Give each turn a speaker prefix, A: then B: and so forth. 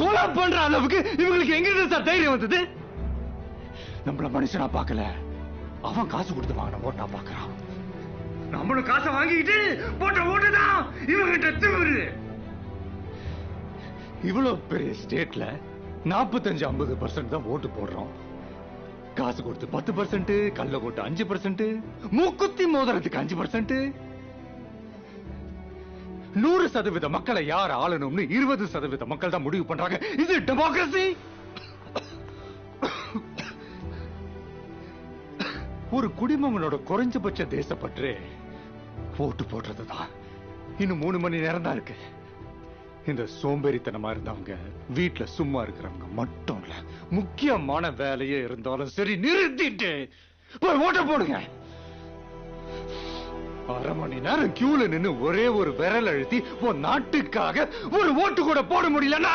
A: கொலை பண்ற அளவுக்கு இவங்களுக்கு எங்க இருந்து சார் தைரியம் வந்தது? நம்மள மனுஷனா பார்க்கல. அவன் காசு கொடுத்து வாங்கின ஓட்டா பார்க்கறான். நம்மளும் காசை வாங்கிக்கிட்டு போட்ட ஓட்டுதான் இவங்கிட்ட திமிரு. இவ்வளவு பெரிய ஸ்டேட்ல நாற்பத்தஞ்சு ஐம்பது பர்சன்ட் தான் ஓட்டு போடுறோம். காசு கொடுத்து பத்து பர்சன்ட் கல்ல போட்டு அஞ்சு பர்சன்ட் மூக்குத்தி மோதிரத்துக்கு அஞ்சு பர்சன்ட் நூறு சதவீத மக்களை யார் ஆளணும்னு இருபது சதவீத மக்கள் தான் முடிவு பண்றாங்க. இது டெமோக்ரஸி ஒரு குடிமகனோட குறைஞ்சபட்ச தேசப்பற்று ஓட்டு போடுறதுதான். இன்னும் மூணு மணி நேரம் தான் இருக்கு. இந்த சோம்பேறித்தனமா இருந்தவங்க வீட்டுல சும்மா இருக்கிறவங்க மட்டும் இல்ல முக்கியமான வேலையே இருந்தாலும் சரி நிறுத்திட்டு போய் ஓட்ட போடுங்க. அரை மணி நேரம் கியூல நின்னு ஒரே ஒரு விரல் அழுத்தி உன் நாட்டுக்காக ஒரு ஓட்டு கூட போட முடியலன்னா